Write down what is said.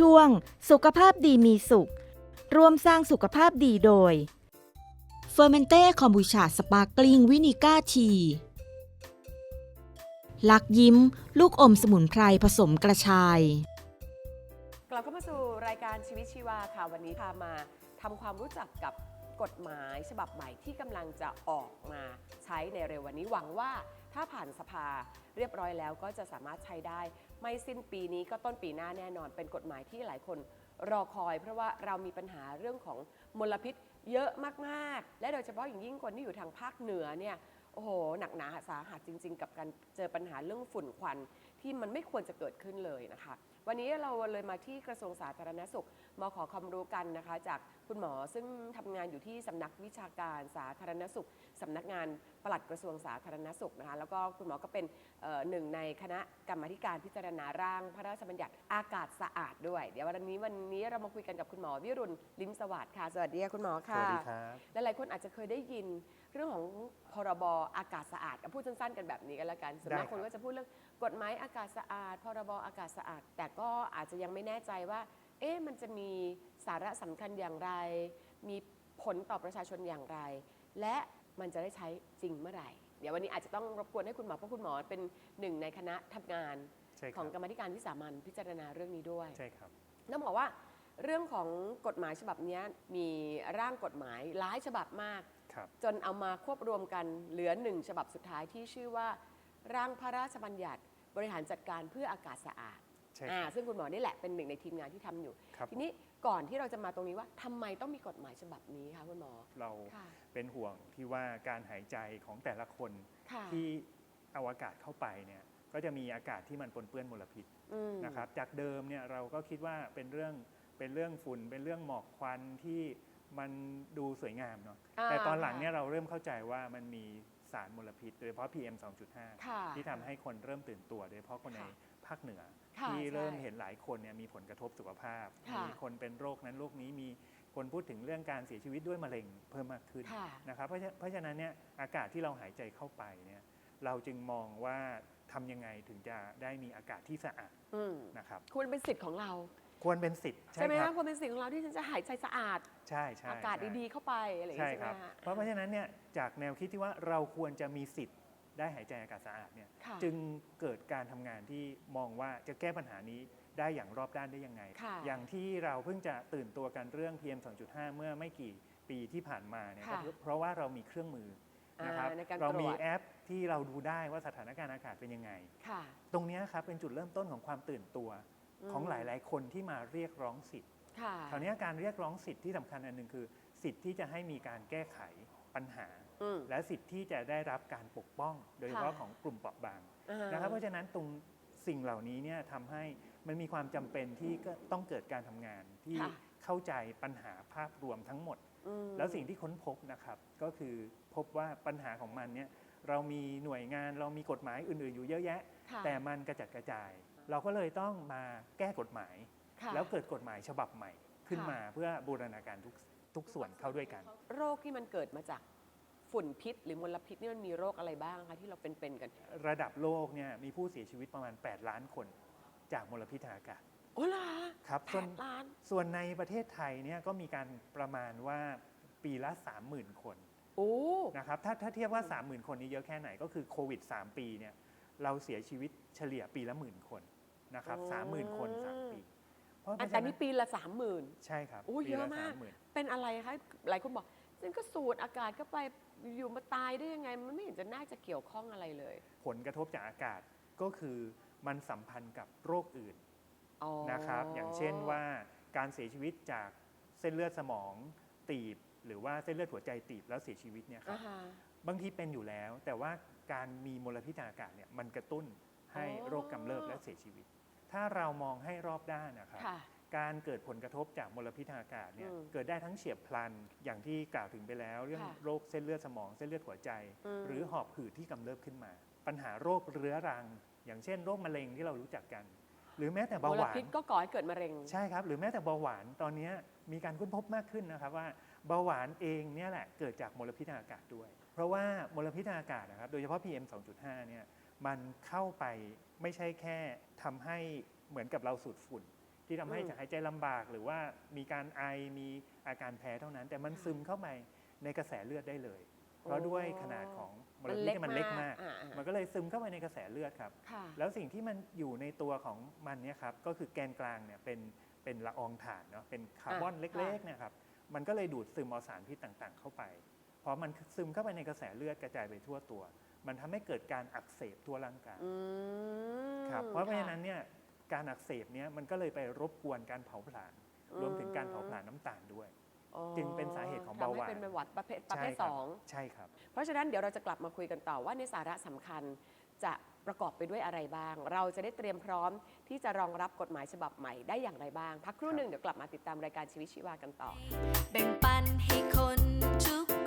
ช่วง สุขภาพดีมีสุข ร่วมสร้างสุขภาพดีโดยเฟอร์เมนเต้คอมบูชาสปาร์กลิงวินิก้าทีลักยิ้ม ลูกอมสมุนไพรผสมกระชายกลับเข้ามาสู่รายการชีวิตชีวาค่ะ วันนี้พามาทำความรู้จักกับกฎหมายฉบับใหม่ที่กำลังจะออกมาใช้ในเร็ววันนี้หวังว่า ถ้าผ่านสภาเรียบร้อยแล้วก็จะสามารถใช้ได้ ไม่สิ้นปีนี้ก็ต้นปีหน้าแน่นอน เป็นกฎหมายที่หลายคนรอคอย เพราะว่าเรามีปัญหาเรื่องของมลพิษเยอะมากๆ และโดยเฉพาะอย่างยิ่งคนที่อยู่ทางภาคเหนือเนี่ยโอ้โหหนักหนาสาหัสจริง ๆ กับการเจอปัญหาเรื่องฝุ่นควันที่มันไม่ควรจะเกิดขึ้นเลยนะคะ วันนี้เราเลยมาที่กระทรวงสาธารณสุขมาขอความรู้กันนะคะ จาก คุณหมอซึ่งทำงานอยู่ที่สำนักวิชาการสาธารณสุขสำนักงานปลัดกระทรวงสาธารณสุขนะคะแล้วก็คุณหมอก็เป็นเอ่อหนึ่งในคณะกรรมาธิการพิจารณาร่างพระราชบัญญัติอากาศสะอาดด้วย เดี๋ยววันนี้วันนี้เรามาคุยกันกับคุณหมอวิรุณลิมสวัสดิ์ค่ะ สวัสดีค่ะคุณหมอสค่ะวัสดีครับหลายๆคนอาจจะเคยได้ยินเรื่องของพรบอากาศสะอาดเอาพูดสั้นๆกันแบบนี้กันแล้วกันส่วนมากได้คนครับก็จะพูดเรื่องกฎหมายอากาศสะอาด พรบอากาศสะอาด แต่ก็อาจจะยังไม่แน่ใจว่า เอ๊ะมันจะมีสาระสำคัญอย่างไร มีผลต่อประชาชนอย่างไร และมันจะได้ใช้จริงเมื่อไหร่ เดี๋ยววันนี้อาจจะต้องรบกวนให้คุณหมอเพราะคุณหมอเป็นหนึ่งในคณะทำงานใช่คขรัอบงกรรมาธิการวิสามันพิจารณาเรื่องนี้ด้วย ใช่ครับ ต้องบอกว่าเรื่องของกฎหมายฉบับเนี้ยมีร่างกฎหมายหลายฉบับมาก ครับ จนเอามาควบรวมกันเหลือหนึ่งฉบับสุดท้ายที่ชื่อว่า ร่างพระราชบัญญัติบริหารจัดการเพื่ออากาศสะอาดใช่อ่าครับซึ่งคุณหมอนี่แหละเป็นหนึ่งในทีมงานที่ทำอยู่ ครับ ทีนี้ก่อนที่เราจะมาตรงนี้ว่าทำไมต้องมีกฎหมายฉบับนี้คะคุณหมอ เราค่ะ เป็นห่วงที่ว่าการหายใจของแต่ละคนค่ะที่เอาอากาศเข้าไปเนี่ยก็จะมีอากาศที่มันปนเปื้อนมลพิษอืม นะครับจากเดิมเนี่ยเราก็คิดว่าเป็นเรื่องเป็นเรื่องฝุ่น เป็นเรื่องหมอกควันที่มันดูสวยงามเนาะาแต่ตอนหลังเนี่ยค่ะเราเริ่มเข้าใจว่ามันมีสารมลพิษ โดยเฉพาะ PM 2.5ค่ะที่ทำให้คนเริ่มตื่นตัว โดยเฉพาะคนในค่ะ ภาคเหนือ ค่ะที่ใช่เริ่มเห็นหลายคนเนี่ยมีผลกระทบสุขภาพ ค่ะ มีคนเป็นโรคนั้นโรคนี้มีคนพูดถึงเรื่องการเสียชีวิตด้วยมะเร็งเพิ่มมากขึ้น ค่ะ นะครับเพราะฉะเพราะฉะนั้นเนี่ยอากาศที่เราหายใจเข้าไปเนี่ยเราจึงมองว่าทำยังไงถึงจะได้มีอากาศที่สะอาดอืมนะครับควรเป็นสิทธิ์ของเรา ควรเป็นสิทธิ์ใช่ไหมครัคะควรเป็นสิทธิ์ของเราที่ฉันจะหายใจสะอาด ใช่ใช่อากาศใช่ดีๆเข้าไปอะไรอย่างใช่เงี้ยใช่คไหมรับคะเพราะเพราะฉะนั้นเนี่ยจากแนวคิดที่ว่าเราควรจะมีสิทธิ์ ได้หายใจอากาศสะอาดเนี่ยค่ะจึงเกิดการทำงานที่มองว่าจะแก้ปัญหานี้ได้อย่างรอบด้านได้ยังไง ค่ะอย่างที่เราเพิ่งจะตื่นตัวกันเรื่อง PM 2.5 เมื่อไม่กี่ปีที่ผ่านมาเนี่ยค่ะก็เพราะว่าเรามีเครื่องมือนะครับอ่าในการเราตรมีวจ แอปที่เราดูได้ว่าสถานการณ์อากาศเป็นยังไง ค่ะ ตรงเนี้ยครับเป็นจุดเริ่มต้นของความตื่นตัวมของหลาย ๆ คนที่มาเรียกร้องสิทธิ์ค่ะ คราวเนี้ยการเรียกร้องสิทธิ์ที่สำคัญอันหนึ่งคือ สิทธิ์ที่จะให้มีการแก้ไขปัญหาอืม และสิทธิ์ที่จะได้รับการปกป้อง โดยเฉพาะค่ะของกลุ่มเปราะบางอ่านะครับเพราะฉะนั้นตรงสิ่งเหล่านี้เนี่ยทำให้มันมีความจำเป็นที่ก็ต้องเกิดการทำงานที่ค่ะเข้าใจปัญหาภาพรวมทั้งหมดอืมแล้วสิ่งที่ค้นพบนะครับ ก็คือพบว่าปัญหาของมันเนี่ยเรามีหน่วยงานเรามีกฎหมายอื่น ๆ อยู่เยอะแยะค่ะแต่มันกระจัดกระจาย เราก็เลยต้องมาแก้กฎหมายค่ะแล้วเกิดกฎหมายฉบับใหม่ขึ้นค่ะมาเพื่อบูรณาการทุกทุกส่วนเข้าด้วยกัน โรคที่มันเกิดมาจาก ฝุ่นพิษ หรือมลพิษนี่มันมีโรคอะไรบ้างคะที่เราเป็นๆกัน ระดับโลกเนี่ยมีผู้เสียชีวิตประมาณ 8 ล้านคน จากมลพิษทางอากาศโอ้ล่ะครับแปส่วนดล้านส่วนในประเทศไทยเนี่ยก็มีการประมาณว่าปีละ 30,000 คนโอ้นะครับถ้าถ้าเทียบว่า 30,000 คนนี้เยอะแค่ไหนก็คือโควิด 3 ปีเนี่ยเราเสียชีวิตเฉลี่ยปีละหมื่นคนนะครับสามหมื่นคนสามปี เพราะอันเพแต่ราะฉะนี่ปีละสามหมื่นใช่ครับโอ้ยปีเยอะละมาก30,000เป็นอะไรคะหลายคนบอก ฉันก็สูดอากาศเข้าไปอยู่มาตายได้ยังไง มันไม่เห็นจะน่าจะเกี่ยวข้องอะไรเลย ผลกระทบจากอากาศก็คือมันสัมพันธ์กับโรคอื่นอ๋อนะครับ อย่างเช่นว่าการเสียชีวิตจากเส้นเลือดสมองตีบ หรือว่าเส้นเลือดหัวใจตีบแล้วเสียชีวิตเนี่ยครัอ่าบฮะ บางทีเป็นอยู่แล้ว แต่ว่าการมีมลพิษทางอากาศเนี่ยมันกระตุ้นให้อ๋อ โรคกำเริบและเสียชีวิต ถ้าเรามองให้รอบด้านนะครับ ค่ะ การเกิดผลกระทบจากมลพิษทางอากาศเนี่ยอืมเกิดได้ทั้งเฉียบพลันอย่างที่กล่าวถึงไปแล้ว เรื่องค่ะโรคเส้นเลือดสมองเส้นเลือดหัวใจ อืม หรือหอบหืดที่กำเริบขึ้นมา ปัญหาโรคเรื้อรัง อย่างเช่น โรคมะเร็งที่เรารู้จักกัน หรือแม้แต่เบามลหวาน พิษก็ก่อให้เกิดมะเร็ง ใช่ครับ หรือแม้แต่เบาหวานตอนนี้มีการค้นพบมากขึ้นนะครับว่าเบาหวานเองเนี่ยแหละเกิดจากมลพิษทางอากาศด้วย เพราะว่ามลพิษทางอากาศนะครับโดยเฉพาะ PM 2.5เนี่ยมันเข้าไปไม่ใช่แค่ทำให้เหมือนกับเราสูดฝุ่น ที่ทำให้อืมจะหายใจลำบากหรือว่ามีการไอมีอาการแพ้เท่านั้น แต่มันซึมเข้าไปในกระแสเลือดได้เลย เพราะด้วยขนาดของมลพิษที่มันเล็กมาก อ่อ่ามันก็เลยซึมเข้าไปในกระแสเลือดครับ ค่ะ แล้วสิ่งที่มันอยู่ในตัวของมันเนี่ยครับก็คือแกนกลางเนี่ยเป็นเป็นละอองถ่านเนาะเป็นคาร์บอนอะเล็กๆเนะครับมันก็เลยดูดซึมเอาสารพิษต่างๆ เข้าไปพอมันซึมเข้าไปในกระแสเลือดกระจายไปทั่วตัว มันทำให้เกิดการอักเสบทั่วร่างกายอืมครับเพราะค่ฉะนั้นเนี่ย การอักเสบเนี่ยมันก็เลยไปรบกวนการเผาผลาญรวมถึงการเผาผลาญน้ำตาลด้วย อ๋อจึงเป็นสาเหตุของเบาหวาน ทำให้เป็นเบาหวานประเภทประเภทใช่คสรับอง ใช่ครับ เพราะฉะนั้นเดี๋ยวเราจะกลับมาคุยกันต่อว่าในสาระสำคัญจะประกอบไปด้วยอะไรบ้าง เราจะได้เตรียมพร้อมที่จะรองรับกฎหมายฉบับใหม่ได้อย่างไรบ้าง พักครู่ครับหนึ่งเดี๋ยวกลับมาติดตามรายการชีวิตชีวากันต่อ แบ่งปันให้คนทุก